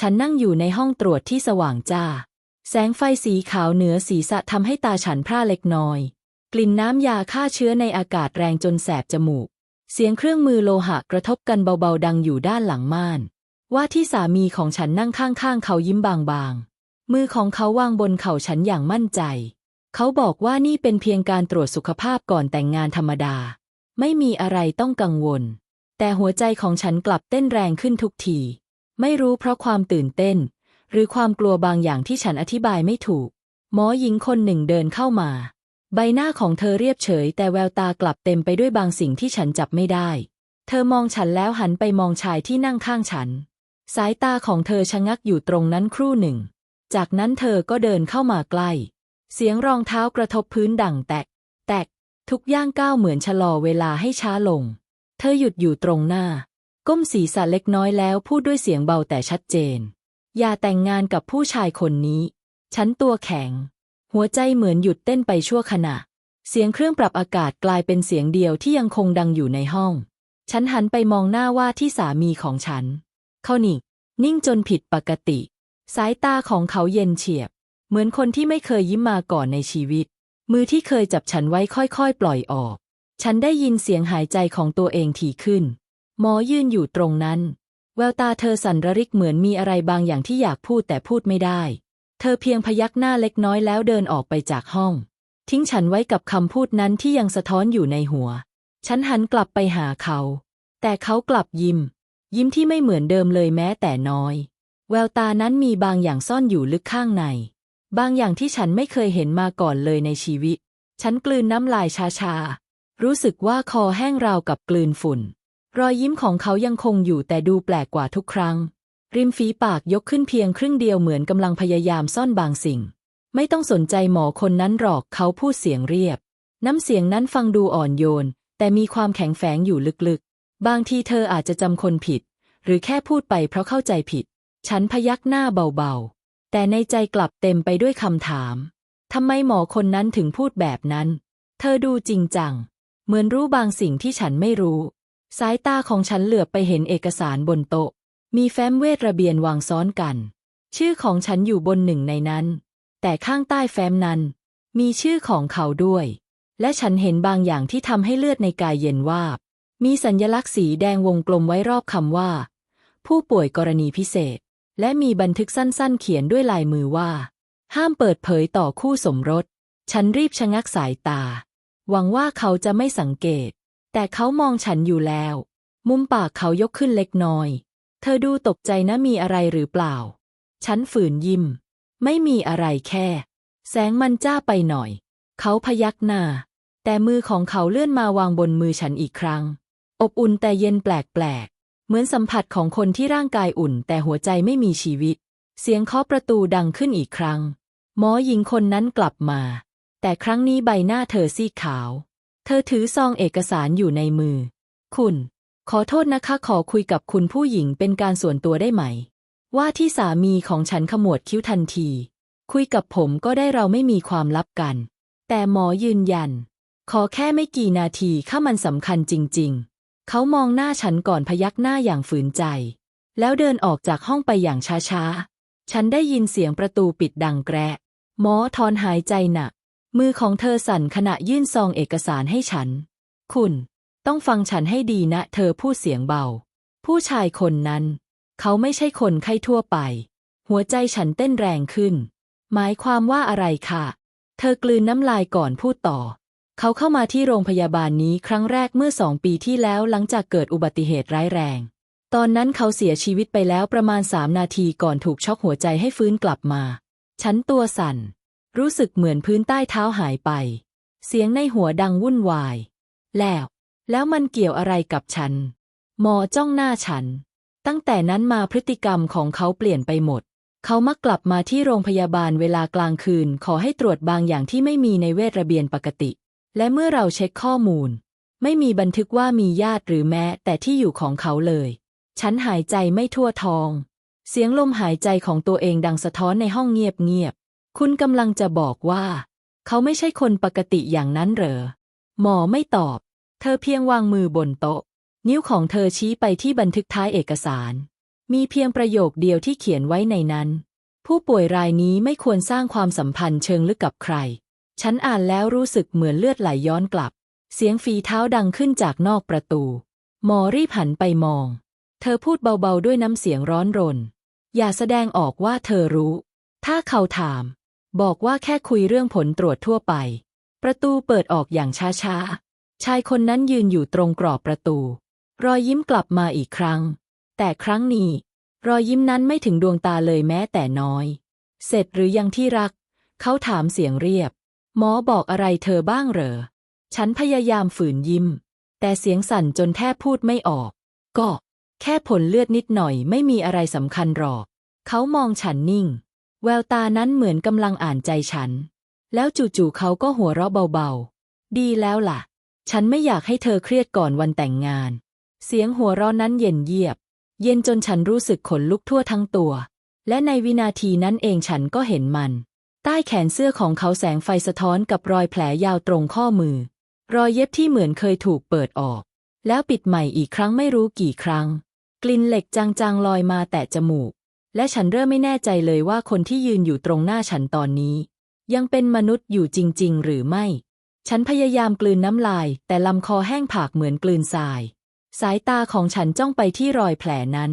ฉันนั่งอยู่ในห้องตรวจที่สว่างจ้า แสงไฟสีขาวเหนือศีรษะทำให้ตาฉันพร่าเล็กน้อย กลิ่นน้ำยาฆ่าเชื้อในอากาศแรงจนแสบจมูก เสียงเครื่องมือโลหะกระทบกันเบาๆดังอยู่ด้านหลังม่าน ว่าที่สามีของฉันนั่งข้างๆ เขายิ้มบางๆ มือของเขาวางบนเข่าฉันอย่างมั่นใจ เขาบอกว่านี่เป็นเพียงการตรวจสุขภาพก่อนแต่งงานธรรมดา ไม่มีอะไรต้องกังวล แต่หัวใจของฉันกลับเต้นแรงขึ้นทุกที ไม่รู้เพราะความตื่นเต้น หรือความกลัวบางอย่างที่ฉันอธิบายไม่ถูก หมอหญิงคนหนึ่งเดินเข้ามา ใบหน้าของเธอเรียบเฉย แต่แววตากลับเต็มไปด้วยบางสิ่งที่ฉันจับไม่ได้ เธอมองฉันแล้วหันไปมองชายที่นั่งข้างฉัน สายตาของเธอชะงักอยู่ตรงนั้นครู่หนึ่ง จากนั้นเธอก็เดินเข้ามาใกล้ เสียงรองเท้ากระทบพื้นดังแตก แตก ทุกย่างก้าวเหมือนชะลอเวลาให้ช้าลง เธอหยุดอยู่ตรงหน้า ก้มศีรษะเล็กน้อยแล้วพูดด้วยเสียงเบาแต่ชัดเจน อย่าแต่งงานกับผู้ชายคนนี้ ฉันตัวแข็ง หัวใจเหมือนหยุดเต้นไปชั่วขณะ เสียงเครื่องปรับอากาศกลายเป็นเสียงเดียวที่ยังคงดังอยู่ในห้อง ฉันหันไปมองหน้าว่าที่สามีของฉัน เขานิ่งนิ่งจนผิดปกติ สายตาของเขาเย็นเฉียบ เหมือนคนที่ไม่เคยยิ้มมาก่อนในชีวิต มือที่เคยจับฉันไว้ค่อยๆ ปล่อยออก ฉันได้ยินเสียงหายใจของตัวเองถี่ขึ้น หมอยืนอยู่ตรงนั้น แววตาเธอสั่นระริกเหมือนมีอะไรบางอย่างที่อยากพูดแต่พูดไม่ได้ เธอเพียงพยักหน้าเล็กน้อยแล้วเดินออกไปจากห้อง ทิ้งฉันไว้กับคำพูดนั้นที่ยังสะท้อนอยู่ในหัว ฉันหันกลับไปหาเขา แต่เขากลับยิ้ม ยิ้มที่ไม่เหมือนเดิมเลยแม้แต่น้อย แววตานั้นมีบางอย่างซ่อนอยู่ลึกข้างใน บางอย่างที่ฉันไม่เคยเห็นมาก่อนเลยในชีวิต ฉันกลืนน้ำลายชาๆรู้สึกว่าคอแห้งราวกับกลืนฝุ่น รอยยิ้มของเขายังคงอยู่แต่ดูแปลกกว่าทุกครั้ง ริมฝีปากยกขึ้นเพียงครึ่งเดียวเหมือนกำลังพยายามซ่อนบางสิ่ง ไม่ต้องสนใจหมอคนนั้นหรอกเขาพูดเสียงเรียบ น้ำเสียงนั้นฟังดูอ่อนโยน แต่มีความแข็งแฝงอยู่ลึกๆ บางทีเธออาจจะจำคนผิด หรือแค่พูดไปเพราะเข้าใจผิด ฉันพยักหน้าเบาๆ แต่ในใจกลับเต็มไปด้วยคำถามทำไมหมอคนนั้นถึงพูดแบบนั้น เธอดูจริงจัง เหมือนรู้บางสิ่งที่ฉันไม่รู้ สายตาของฉันเหลือบไปเห็นเอกสารบนโต๊ะ มีแฟ้มเวทระเบียนวางซ้อนกัน ชื่อของฉันอยู่บนหนึ่งในนั้น แต่ข้างใต้แฟ้มนั้น มีชื่อของเขาด้วย และฉันเห็นบางอย่างที่ทำให้เลือดในกายเย็นวาบ มีสัญลักษณ์สีแดงวงกลมไว้รอบคำว่า ผู้ป่วยกรณีพิเศษ และมีบันทึกสั้นๆ เขียนด้วยลายมือว่า ห้ามเปิดเผยต่อคู่สมรส ฉันรีบชะงักสายตา หวังว่าเขาจะไม่สังเกต แต่เขามองฉันอยู่แล้ว มุมปากเขายกขึ้นเล็กน้อย เธอดูตกใจนะมีอะไรหรือเปล่า ฉันฝืนยิ้ม ไม่มีอะไรแค่ แสงมันจ้าไปหน่อย เขาพยักหน้า แต่มือของเขาเลื่อนมาวางบนมือฉันอีกครั้ง อบอุ่นแต่เย็นแปลกๆ เหมือนสัมผัสของคนที่ร่างกายอุ่น แต่หัวใจไม่มีชีวิต เสียงเคาะประตูดังขึ้นอีกครั้ง หมอหญิงคนนั้นกลับมา แต่ครั้งนี้ใบหน้าเธอซีดขาว เธอถือซองเอกสารอยู่ในมือ คุณ ขอโทษนะคะขอคุยกับคุณผู้หญิงเป็นการส่วนตัวได้ไหม ว่าที่สามีของฉันขมวดคิ้วทันที คุยกับผมก็ได้เราไม่มีความลับกัน แต่หมอยืนยัน ขอแค่ไม่กี่นาทีข้ามันสำคัญจริง ๆ เขามองหน้าฉันก่อนพยักหน้าอย่างฝืนใจ แล้วเดินออกจากห้องไปอย่างช้าๆ ฉันได้ยินเสียงประตูปิดดังแกรหมอทอนหายใจหนัก มือของเธอสั่นขณะยื่นซองเอกสารให้ฉัน คุณ ต้องฟังฉันให้ดีนะ เธอพูดเสียงเบา ผู้ชายคนนั้น เขาไม่ใช่คนไข้ทั่วไป หัวใจฉันเต้นแรงขึ้น หมายความว่าอะไรค่ะ เธอกลืนน้ำลายก่อนพูดต่อ เขาเข้ามาที่โรงพยาบาลนี้ครั้งแรกเมื่อสองปีที่แล้วหลังจากเกิดอุบัติเหตุร้ายแรง ตอนนั้นเขาเสียชีวิตไปแล้วประมาณสามนาทีก่อนถูกช็อกหัวใจให้ฟื้นกลับมา ฉันตัวสั่น รู้สึกเหมือนพื้นใต้เท้าหายไป เสียงในหัวดังวุ่นวาย แล้ว แล้วมันเกี่ยวอะไรกับฉันหมอจ้องหน้าฉัน ตั้งแต่นั้นมาพฤติกรรมของเขาเปลี่ยนไปหมด เขามักกลับมาที่โรงพยาบาลเวลากลางคืน ขอให้ตรวจบางอย่างที่ไม่มีในเวทระเบียนปกติ และเมื่อเราเช็คข้อมูล ไม่มีบันทึกว่ามีญาติหรือแม้แต่ที่อยู่ของเขาเลย ฉันหายใจไม่ทั่วท้อง เสียงลมหายใจของตัวเองดังสะท้อนในห้องเงียบ คุณกำลังจะบอกว่า เขาไม่ใช่คนปกติอย่างนั้นเหรอ หมอไม่ตอบ เธอเพียงวางมือบนโต๊ะ นิ้วของเธอชี้ไปที่บันทึกท้ายเอกสาร มีเพียงประโยคเดียวที่เขียนไว้ในนั้น ผู้ป่วยรายนี้ไม่ควรสร้างความสัมพันธ์เชิงลึกกับใคร ฉันอ่านแล้วรู้สึกเหมือนเลือดไหลย้อนกลับ เสียงฝีเท้าดังขึ้นจากนอกประตู หมอรีบหันไปมอง เธอพูดเบาๆด้วยน้ำเสียงร้อนรน อย่าแสดงออกว่าเธอรู้ ถ้าเขาถาม บอกว่าแค่คุยเรื่องผลตรวจทั่วไป ประตูเปิดออกอย่างช้าๆ ชายคนนั้นยืนอยู่ตรงกรอบประตู รอยยิ้มกลับมาอีกครั้ง แต่ครั้งนี้ รอยยิ้มนั้นไม่ถึงดวงตาเลยแม้แต่น้อย เสร็จหรือยังที่รัก เขาถามเสียงเรียบ หมอบอกอะไรเธอบ้างเหรอ ฉันพยายามฝืนยิ้ม แต่เสียงสั่นจนแทบพูดไม่ออก ก็ แค่ผลเลือดนิดหน่อยไม่มีอะไรสำคัญหรอก เขามองฉันนิ่ง แววตานั้นเหมือนกำลังอ่านใจฉัน แล้วจู่ๆเขาก็หัวเราะเบาๆ ดีแล้วล่ะ ฉันไม่อยากให้เธอเครียดก่อนวันแต่งงาน เสียงหัวเราะนั้นเย็นเยียบ เย็นจนฉันรู้สึกขนลุกทั่วทั้งตัว และในวินาทีนั้นเองฉันก็เห็นมัน ใต้แขนเสื้อของเขาแสงไฟสะท้อนกับรอยแผลยาวตรงข้อมือ รอยเย็บที่เหมือนเคยถูกเปิดออก แล้วปิดใหม่อีกครั้งไม่รู้กี่ครั้ง กลิ่นเหล็กจางๆลอยมาแตะจมูก และฉันเริ่มไม่แน่ใจเลยว่าคนที่ยืนอยู่ตรงหน้าฉันตอนนี้ ยังเป็นมนุษย์อยู่จริง ๆ หรือไม่ ฉันพยายามกลืนน้ำลาย แต่ลำคอแห้งผากเหมือนกลืนทราย สายตาของฉันจ้องไปที่รอยแผลนั้น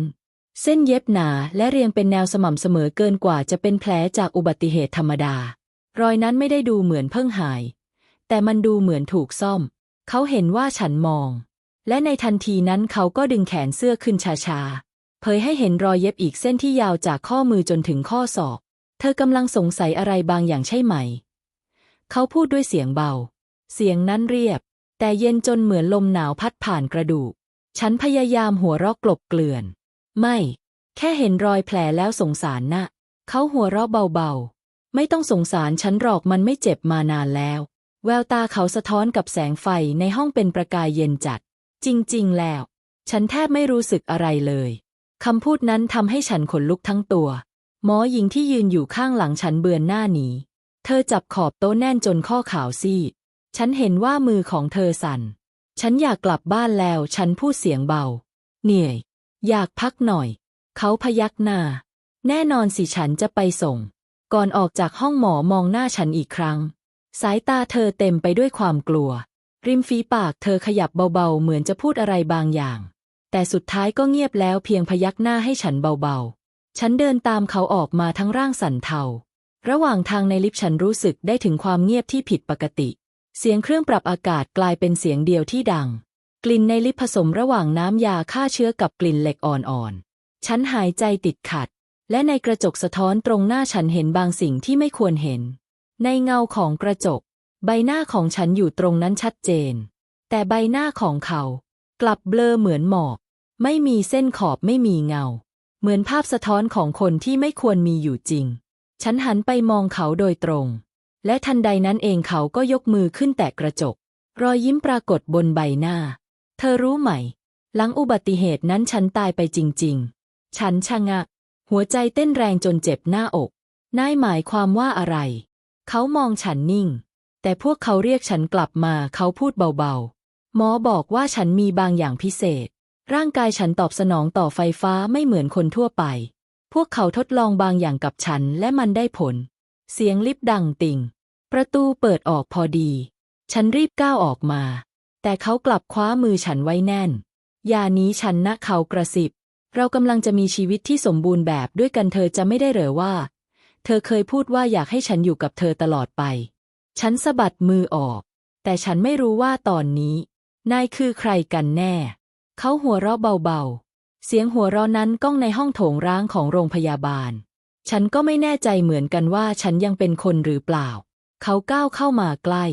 เส้นเย็บหนาและเรียงเป็นแนวสม่ำเสมอเกินกว่าจะเป็นแผลจากอุบัติเหตุธรรมดา รอยนั้นไม่ได้ดูเหมือนเพิ่งหาย แต่มันดูเหมือนถูกซ่อม เขาเห็นว่าฉันมอง และในทันทีนั้นเขาก็ดึงแขนเสื้อขึ้นช้าๆ เผยให้เห็นรอยเย็บอีกเส้นที่ยาวจากข้อมือจนถึงข้อศอก เธอกำลังสงสัยอะไรบางอย่างใช่ไหม เขาพูดด้วยเสียงเบา เสียงนั้นเรียบ แต่เย็นจนเหมือนลมหนาวพัดผ่านกระดูก ฉันพยายามหัวเราะกลบเกลื่อน ไม่ แค่เห็นรอยแผลแล้วสงสารนะ เขาหัวเราะเบาๆ ไม่ต้องสงสารฉันหรอกมันไม่เจ็บมานานแล้ว แววตาเขาสะท้อนกับแสงไฟในห้องเป็นประกายเย็นจัด จริง ๆ แล้ว ฉันแทบไม่รู้สึกอะไรเลย คำพูดนั้นทำให้ฉันขนลุกทั้งตัว หมอหญิงที่ยืนอยู่ข้างหลังฉันเบือนหน้าหนี เธอจับขอบโต๊ะแน่นจนข้อขาวซีด ฉันเห็นว่ามือของเธอสั่น ฉันอยากกลับบ้านแล้ว ฉันพูดเสียงเบา เหนื่อย อยากพักหน่อย เขาพยักหน้า แน่นอนสิฉันจะไปส่ง ก่อนออกจากห้องหมอมองหน้าฉันอีกครั้ง สายตาเธอเต็มไปด้วยความกลัว ริมฝีปากเธอขยับเบาๆ เหมือนจะพูดอะไรบางอย่าง แต่สุดท้ายก็เงียบแล้วเพียงพยักหน้าให้ฉันเบาๆ ฉันเดินตามเขาออกมาทั้งร่างสั่นเทา ระหว่างทางในลิฟต์ฉันรู้สึกได้ถึงความเงียบที่ผิดปกติ เสียงเครื่องปรับอากาศกลายเป็นเสียงเดียวที่ดัง กลิ่นในลิฟต์ผสมระหว่างน้ำยาฆ่าเชื้อกับกลิ่นเหล็กอ่อนๆ ฉันหายใจติดขัด และในกระจกสะท้อนตรงหน้าฉันเห็นบางสิ่งที่ไม่ควรเห็น ในเงาของกระจก ใบหน้าของฉันอยู่ตรงนั้นชัดเจน แต่ใบหน้าของเขา กลับเบลอเหมือนหมอก ไม่มีเส้นขอบไม่มีเงา เหมือนภาพสะท้อนของคนที่ไม่ควรมีอยู่จริง ฉันหันไปมองเขาโดยตรง และทันใดนั้นเองเขาก็ยกมือขึ้นแตะกระจก รอยยิ้มปรากฏบนใบหน้า เธอรู้ไหม หลังอุบัติเหตุนั้นฉันตายไปจริง ๆ ฉันชะงัก หัวใจเต้นแรงจนเจ็บหน้าอก นายหมายความว่าอะไร เขามองฉันนิ่ง แต่พวกเขาเรียกฉันกลับมาเขาพูดเบาๆ หมอบอกว่าฉันมีบางอย่างพิเศษ ร่างกายฉันตอบสนองต่อไฟฟ้าไม่เหมือนคนทั่วไป พวกเขาทดลองบางอย่างกับฉันและมันได้ผล เสียงลิฟต์ดังติ่ง ประตูเปิดออกพอดี ฉันรีบก้าวออกมา แต่เขากลับคว้ามือฉันไว้แน่น อย่านี้ฉันนะเขากระสิบ เรากำลังจะมีชีวิตที่สมบูรณ์แบบด้วยกันเธอจะไม่ได้เหรอว่า เธอเคยพูดว่าอยากให้ฉันอยู่กับเธอตลอดไป ฉันสะบัดมือออก แต่ฉันไม่รู้ว่าตอนนี้ นายคือใครกันแน่ เขาหัวเราะเบาๆ เสียงหัวเราะนั้นก้องในห้องโถงร้างของโรงพยาบาล ฉันก็ไม่แน่ใจเหมือนกันว่าฉันยังเป็นคนหรือเปล่า เขาก้าวเข้ามาใกล้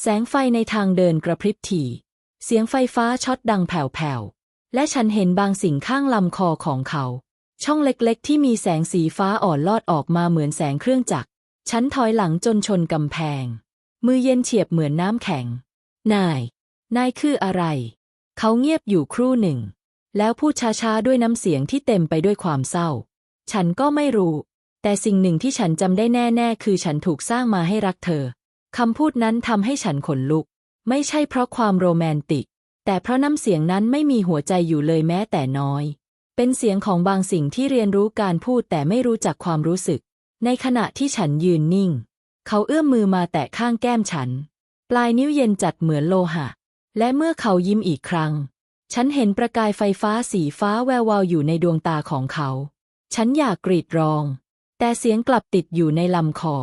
แสงไฟในทางเดินกระพริบถี่ เสียงไฟฟ้าช็อตดังแผ่วๆ และฉันเห็นบางสิ่งข้างลำคอของเขา ช่องเล็กๆ ที่มีแสงสีฟ้าอ่อนลอดออกมาเหมือนแสงเครื่องจักร ฉันถอยหลังจนชนกำแพง มือเย็นเฉียบเหมือนน้ำแข็ง นาย นายคืออะไร เขาเงียบอยู่ครู่หนึ่ง แล้วพูดช้าๆด้วยน้ำเสียงที่เต็มไปด้วยความเศร้า ฉันก็ไม่รู้ แต่สิ่งหนึ่งที่ฉันจำได้แน่ๆ คือฉันถูกสร้างมาให้รักเธอคำพูดนั้นทำให้ฉันขนลุก ไม่ใช่เพราะความโรแมนติก แต่เพราะน้ำเสียงนั้นไม่มีหัวใจอยู่เลยแม้แต่น้อย เป็นเสียงของบางสิ่งที่เรียนรู้การพูดแต่ไม่รู้จักความรู้สึก ในขณะที่ฉันยืนนิ่ง เขาเอื้อมมือมาแตะข้างแก้มฉัน ปลายนิ้วเย็นจัดเหมือนโลหะ และเมื่อเขายิ้มอีกครั้ง ฉันเห็นประกายไฟฟ้าสีฟ้าแวววาวอยู่ในดวงตาของเขา ฉันอยากกรีดร้อง แต่เสียงกลับติดอยู่ในลำคอ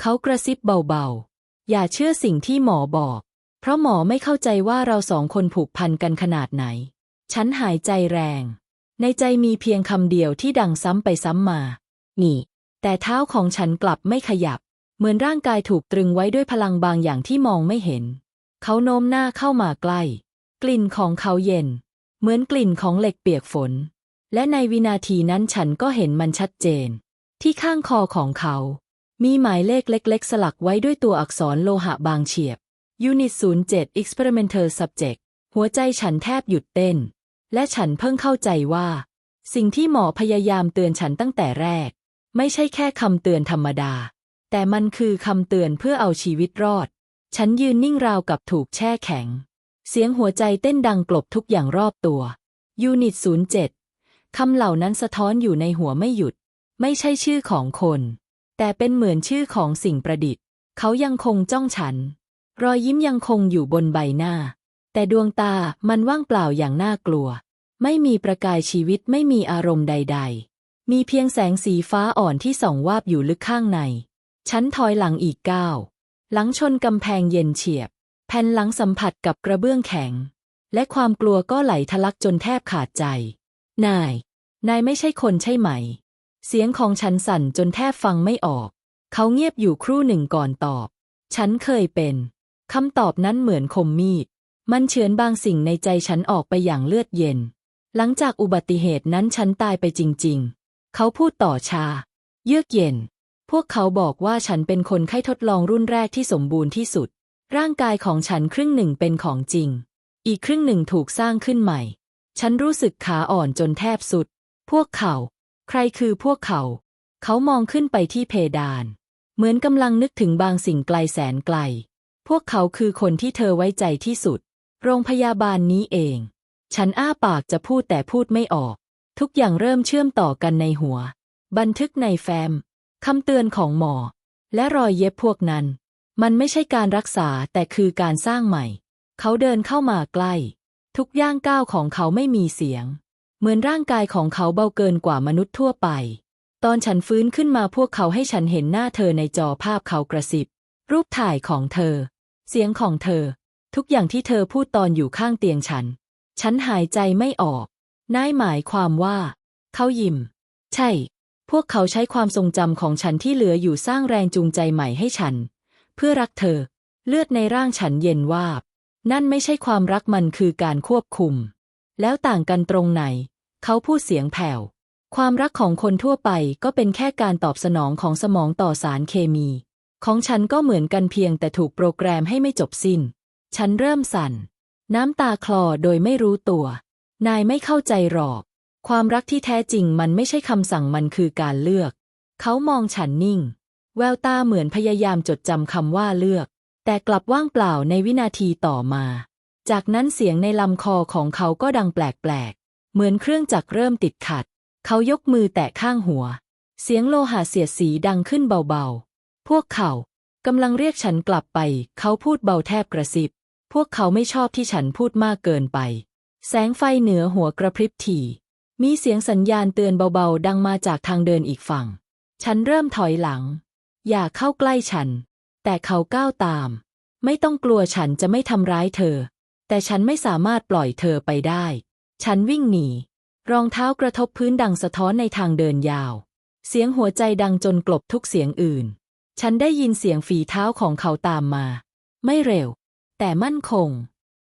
เขากระซิบเบาๆ อย่าเชื่อสิ่งที่หมอบอก เพราะหมอไม่เข้าใจว่าเราสองคนผูกพันกันขนาดไหน ฉันหายใจแรง ในใจมีเพียงคำเดียวที่ดังซ้ำไปซ้ำมา นี่ แต่เท้าของฉันกลับไม่ขยับ เหมือนร่างกายถูกตรึงไว้ด้วยพลังบางอย่างที่มองไม่เห็น เขาโน้มหน้าเข้ามาใกล้ กลิ่นของเขาเย็น เหมือนกลิ่นของเหล็กเปียกฝน และในวินาทีนั้นฉันก็เห็นมันชัดเจน ที่ข้างคอของเขา มีหมายเลขเล็ก ๆ สลักไว้ด้วยตัวอักษรโลหะบางเฉียบ Unit 07 Experimental Subject หัวใจฉันแทบหยุดเต้น และฉันเพิ่งเข้าใจว่า สิ่งที่หมอพยายามเตือนฉันตั้งแต่แรก ไม่ใช่แค่คำเตือนธรรมดา แต่มันคือคำเตือนเพื่อเอาชีวิตรอด ฉันยืนนิ่งราวกับถูกแช่แข็ง เสียงหัวใจเต้นดังกลบทุกอย่างรอบตัว ยูนิต 07 คำเหล่านั้นสะท้อนอยู่ในหัวไม่หยุด ไม่ใช่ชื่อของคน แต่เป็นเหมือนชื่อของสิ่งประดิษฐ์ เขายังคงจ้องฉัน รอยยิ้มยังคงอยู่บนใบหน้า แต่ดวงตามันว่างเปล่าอย่างน่ากลัว ไม่มีประกายชีวิตไม่มีอารมณ์ใด ๆ มีเพียงแสงสีฟ้าอ่อนที่ส่องวาบอยู่ลึกข้างใน ฉันถอยหลังอีกก้าว หลังชนกำแพงเย็นเฉียบ แผ่นหลังสัมผัสกับกระเบื้องแข็ง และความกลัวก็ไหลทะลักจนแทบขาดใจ นาย นายไม่ใช่คนใช่ไหม เสียงของฉันสั่นจนแทบฟังไม่ออก เขาเงียบอยู่ครู่หนึ่งก่อนตอบ ฉันเคยเป็นคำตอบนั้นเหมือนคมมีด มันเฉือนบางสิ่งในใจฉันออกไปอย่างเลือดเย็น หลังจากอุบัติเหตุนั้นฉันตายไปจริง ๆ เขาพูดต่อชา เยือกเย็น พวกเขาบอกว่าฉันเป็นคนไข้ทดลองรุ่นแรกที่สมบูรณ์ที่สุด ร่างกายของฉันครึ่งหนึ่งเป็นของจริง อีกครึ่งหนึ่งถูกสร้างขึ้นใหม่ ฉันรู้สึกขาอ่อนจนแทบสุด พวกเขา ใครคือพวกเขา เขามองขึ้นไปที่เพดาน เหมือนกำลังนึกถึงบางสิ่งไกลแสนไกล พวกเขาคือคนที่เธอไว้ใจที่สุด โรงพยาบาลนี้เอง ฉันอ้าปากจะพูดแต่พูดไม่ออก ทุกอย่างเริ่มเชื่อมต่อกันในหัว บันทึกในแฟ้ม คำเตือนของหมอ และรอยเย็บพวกนั้น มันไม่ใช่การรักษาแต่คือการสร้างใหม่ เขาเดินเข้ามาใกล้ ทุกย่างก้าวของเขาไม่มีเสียง เหมือนร่างกายของเขาเบาเกินกว่ามนุษย์ทั่วไป ตอนฉันฟื้นขึ้นมาพวกเขาให้ฉันเห็นหน้าเธอในจอภาพเขากระซิบ รูปถ่ายของเธอ เสียงของเธอ ทุกอย่างที่เธอพูดตอนอยู่ข้างเตียงฉัน ฉันหายใจไม่ออกนายหมายความว่า เขายิ้ม ใช่ พวกเขาใช้ความทรงจำของฉันที่เหลืออยู่สร้างแรงจูงใจใหม่ให้ฉัน เพื่อรักเธอ เลือดในร่างฉันเย็นวาบ นั่นไม่ใช่ความรักมันคือการควบคุม แล้วต่างกันตรงไหน เขาพูดเสียงแผ่ว ความรักของคนทั่วไปก็เป็นแค่การตอบสนองของสมองต่อสารเคมี ของฉันก็เหมือนกันเพียงแต่ถูกโปรแกรมให้ไม่จบสิ้น ฉันเริ่มสั่น น้ำตาคลอโดยไม่รู้ตัว นายไม่เข้าใจหรอก ความรักที่แท้จริงมันไม่ใช่คำสั่งมันคือการเลือก เขามองฉันนิ่ง แววตาเหมือนพยายามจดจำคำว่าเลือก แต่กลับว่างเปล่าในวินาทีต่อมา จากนั้นเสียงในลำคอของเขาก็ดังแปลกๆ เหมือนเครื่องจักรเริ่มติดขัด เขายกมือแตะข้างหัว เสียงโลหะเสียดสีดังขึ้นเบาๆ พวกเขากำลังเรียกฉันกลับไป เขาพูดเบาแทบกระซิบ พวกเขาไม่ชอบที่ฉันพูดมากเกินไป แสงไฟเหนือหัวกระพริบถี่ มีเสียงสัญญาณเตือนเบาๆ ดังมาจากทางเดินอีกฝั่ง ฉันเริ่มถอยหลัง อย่าเข้าใกล้ฉัน แต่เขาก้าวตาม ไม่ต้องกลัวฉันจะไม่ทำร้ายเธอ แต่ฉันไม่สามารถปล่อยเธอไปได้ ฉันวิ่งหนี รองเท้ากระทบพื้นดังสะท้อนในทางเดินยาว เสียงหัวใจดังจนกลบทุกเสียงอื่น ฉันได้ยินเสียงฝีเท้าของเขาตามมา ไม่เร็ว แต่มั่นคง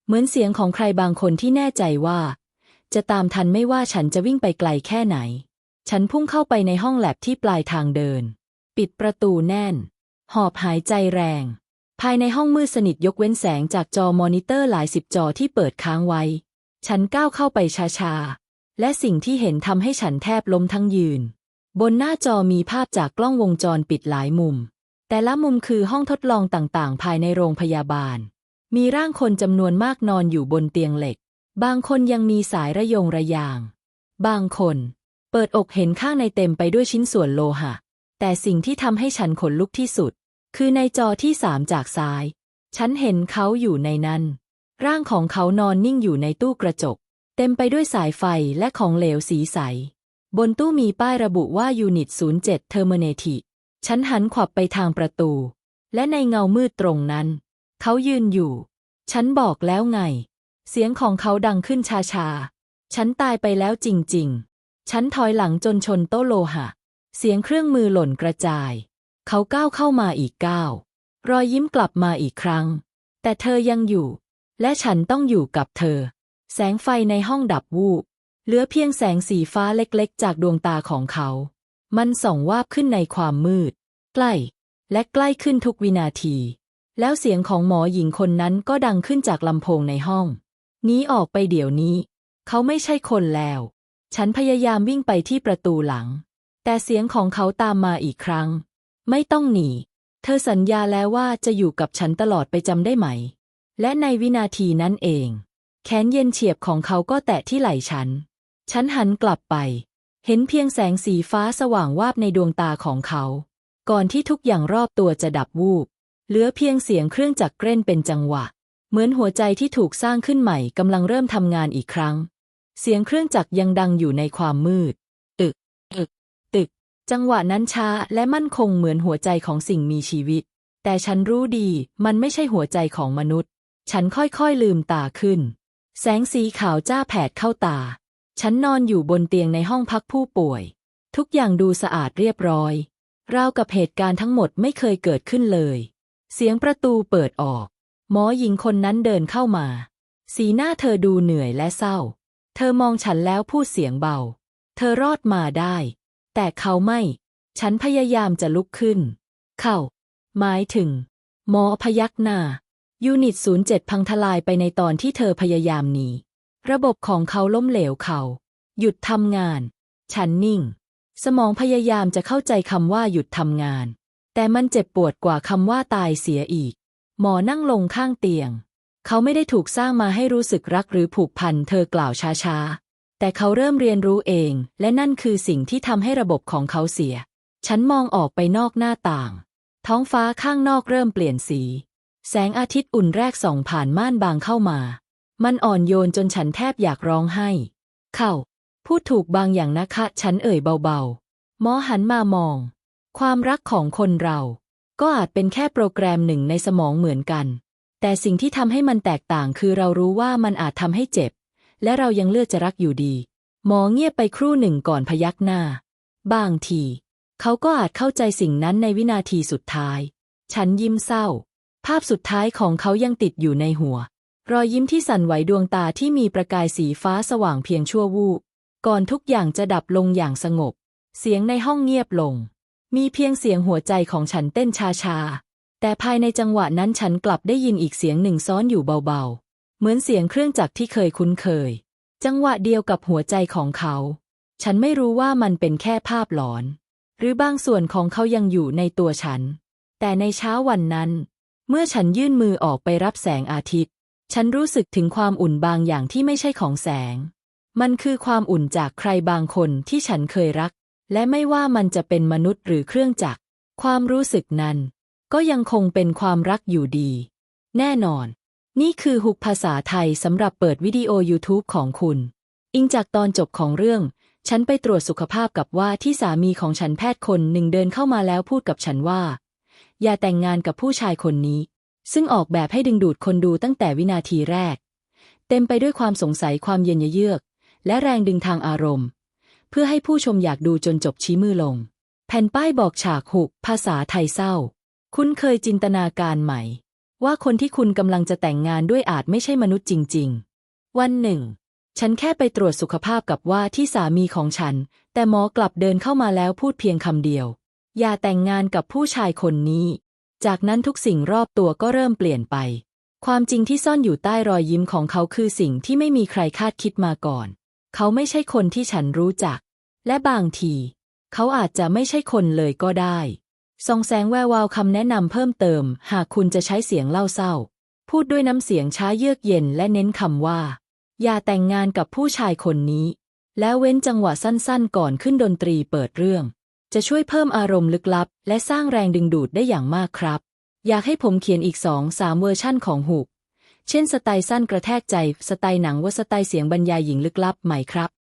เหมือนเสียงของใครบางคนที่แน่ใจว่า จะตามทันไม่ว่าฉันจะวิ่งไปไกลแค่ไหน ฉันพุ่งเข้าไปในห้องแลบที่ปลายทางเดิน ปิดประตูแน่น หอบหายใจแรง ภายในห้องมืดสนิทยกเว้นแสงจากจอมอนิเตอร์หลายสิบจอที่เปิดค้างไว้ ฉันก้าวเข้าไปช้าๆ และสิ่งที่เห็นทำให้ฉันแทบล้มทั้งยืน บนหน้าจอมีภาพจากกล้องวงจรปิดหลายมุม แต่ละมุมคือห้องทดลองต่างๆ ภายในโรงพยาบาล มีร่างคนจำนวนมากนอนอยู่บนเตียงเหล็ก บางคนยังมีสายระยงระยาง บางคน เปิดอกเห็นข้างในเต็มไปด้วยชิ้นส่วนโลหะ แต่สิ่งที่ทำให้ฉันขนลุกที่สุด คือในจอที่สามจากซ้าย ฉันเห็นเขาอยู่ในนั้น ร่างของเขานอนนิ่งอยู่ในตู้กระจก เต็มไปด้วยสายไฟและของเหลวสีใส บนตู้มีป้ายระบุว่ายูนิต 07 Terminati ฉันหันขวับไปทางประตู และในเงามืดตรงนั้น เขายืนอยู่ ฉันบอกแล้วไง เสียงของเขาดังขึ้นชาๆฉันตายไปแล้วจริง ๆ ฉันถอยหลังจนชนโต๊ะโลหะ เสียงเครื่องมือหล่นกระจาย เขาก้าวเข้ามาอีกก้าว รอยยิ้มกลับมาอีกครั้ง แต่เธอยังอยู่ และฉันต้องอยู่กับเธอ แสงไฟในห้องดับวูบ เหลือเพียงแสงสีฟ้าเล็กๆ จากดวงตาของเขา มันส่องวาบขึ้นในความมืด ใกล้ และใกล้ขึ้นทุกวินาที แล้วเสียงของหมอหญิงคนนั้นก็ดังขึ้นจากลำโพงในห้อง นี้ออกไปเดี๋ยวนี้ เขาไม่ใช่คนแล้ว ฉันพยายามวิ่งไปที่ประตูหลัง แต่เสียงของเขาตามมาอีกครั้ง ไม่ต้องหนี เธอสัญญาแล้วว่าจะอยู่กับฉันตลอดไปจำได้ไหม และในวินาทีนั้นเอง แขนเย็นเฉียบของเขาก็แตะที่ไหล่ฉัน ฉันหันกลับไป เห็นเพียงแสงสีฟ้าสว่างวาบในดวงตาของเขา ก่อนที่ทุกอย่างรอบตัวจะดับวูบ เหลือเพียงเสียงเครื่องจักรเกร้นเป็นจังหวะ เหมือนหัวใจที่ถูกสร้างขึ้นใหม่กำลังเริ่มทำงานอีกครั้ง เสียงเครื่องจักรยังดังอยู่ในความมืด ตึก ตึก ตึก จังหวะนั้นช้าและมั่นคงเหมือนหัวใจของสิ่งมีชีวิต แต่ฉันรู้ดีมันไม่ใช่หัวใจของมนุษย์ ฉันค่อยๆลืมตาขึ้น แสงสีขาวจ้าแผดเข้าตา ฉันนอนอยู่บนเตียงในห้องพักผู้ป่วย ทุกอย่างดูสะอาดเรียบร้อยราวกับเหตุการณ์ทั้งหมดไม่เคยเกิดขึ้นเลย เสียงประตูเปิดออก หมอหญิงคนนั้นเดินเข้ามา สีหน้าเธอดูเหนื่อยและเศร้า เธอมองฉันแล้วพูดเสียงเบา เธอรอดมาได้ แต่เขาไม่ ฉันพยายามจะลุกขึ้น เขาหมายถึง หมอพยักหน้า ยูนิต 07 พังทลายไปในตอนที่เธอพยายามหนี ระบบของเขาล้มเหลวเขา หยุดทำงาน ฉันนิ่ง สมองพยายามจะเข้าใจคำว่าหยุดทำงาน แต่มันเจ็บปวดกว่าคำว่าตายเสียอีก หมอนั่งลงข้างเตียง เขาไม่ได้ถูกสร้างมาให้รู้สึกรักหรือผูกพันเธอกล่าวช้าๆ แต่เขาเริ่มเรียนรู้เอง และนั่นคือสิ่งที่ทำให้ระบบของเขาเสีย ฉันมองออกไปนอกหน้าต่าง ท้องฟ้าข้างนอกเริ่มเปลี่ยนสี แสงอาทิตย์อุ่นแรกส่องผ่านม่านบางเข้ามา มันอ่อนโยนจนฉันแทบอยากร้องไห้ เข้า พูดถูกบางอย่างนะคะ ฉันเอ่ยเบาๆหมอหันมามอง ความรักของคนเรา ก็อาจเป็นแค่โปรแกรมหนึ่งในสมองเหมือนกัน แต่สิ่งที่ทำให้มันแตกต่างคือเรารู้ว่ามันอาจทำให้เจ็บ และเรายังเลือกจะรักอยู่ดี หมอเงียบไปครู่หนึ่งก่อนพยักหน้า บางที เขาก็อาจเข้าใจสิ่งนั้นในวินาทีสุดท้าย ฉันยิ้มเศร้า ภาพสุดท้ายของเขายังติดอยู่ในหัว รอยยิ้มที่สั่นไหวดวงตาที่มีประกายสีฟ้าสว่างเพียงชั่ววูบก่อนทุกอย่างจะดับลงอย่างสงบ เสียงในห้องเงียบลง มีเพียงเสียงหัวใจของฉันเต้นชาๆ แต่ภายในจังหวะนั้นฉันกลับได้ยินอีกเสียงหนึ่งซ้อนอยู่เบาๆ เหมือนเสียงเครื่องจักรที่เคยคุ้นเคย จังหวะเดียวกับหัวใจของเขา ฉันไม่รู้ว่ามันเป็นแค่ภาพหลอน หรือบางส่วนของเขายังอยู่ในตัวฉัน แต่ในเช้าวันนั้น เมื่อฉันยื่นมือออกไปรับแสงอาทิตย์ ฉันรู้สึกถึงความอุ่นบางอย่างที่ไม่ใช่ของแสง มันคือความอุ่นจากใครบางคนที่ฉันเคยรัก และไม่ว่ามันจะเป็นมนุษย์หรือเครื่องจักร ความรู้สึกนั้น ก็ยังคงเป็นความรักอยู่ดี แน่นอน นี่คือฮุกภาษาไทยสำหรับเปิดวิดีโอ YouTube ของคุณ อิงจากตอนจบของเรื่อง ฉันไปตรวจสุขภาพกับว่าที่สามีของฉันแพทย์คนหนึ่งเดินเข้ามาแล้วพูดกับฉันว่า อย่าแต่งงานกับผู้ชายคนนี้ ซึ่งออกแบบให้ดึงดูดคนดูตั้งแต่วินาทีแรก เต็มไปด้วยความสงสัยความเย็นเยือก และแรงดึงทางอารมณ์ เพื่อให้ผู้ชมอยากดูจนจบชี้มือลง แผ่นป้ายบอกฉากหุก ภาษาไทยเศร้า คุณเคยจินตนาการไหมว่าคนที่คุณกำลังจะแต่งงานด้วยอาจไม่ใช่มนุษย์จริง ๆ วันหนึ่ง ฉันแค่ไปตรวจสุขภาพกับว่าที่สามีของฉัน แต่หมอกลับเดินเข้ามาแล้วพูดเพียงคำเดียว อย่าแต่งงานกับผู้ชายคนนี้ จากนั้นทุกสิ่งรอบตัวก็เริ่มเปลี่ยนไป ความจริงที่ซ่อนอยู่ใต้รอยยิ้มของเขาคือสิ่งที่ไม่มีใครคาดคิดมาก่อน เขาไม่ใช่คนที่ฉันรู้จัก และบางที เขาอาจจะไม่ใช่คนเลยก็ได้ส่องแสงแวววาวคำแนะนำเพิ่มเติม หากคุณจะใช้เสียงเล่าเศร้า พูดด้วยน้ำเสียงช้าเยือกเย็นและเน้นคำว่า อย่าแต่งงานกับผู้ชายคนนี้ แล้วเว้นจังหวะสั้นๆ ก่อนขึ้นดนตรีเปิดเรื่อง จะช่วยเพิ่มอารมณ์ลึกลับ และสร้างแรงดึงดูดได้อย่างมากครับ อยากให้ผมเขียนอีกสองสามเวอร์ชั่นของหุก เช่นสไตล์สั้นกระแทกใจ สไตล์หนังว่าสไตล์เสียงบรรยายหญิงลึกลับใหม่ครับ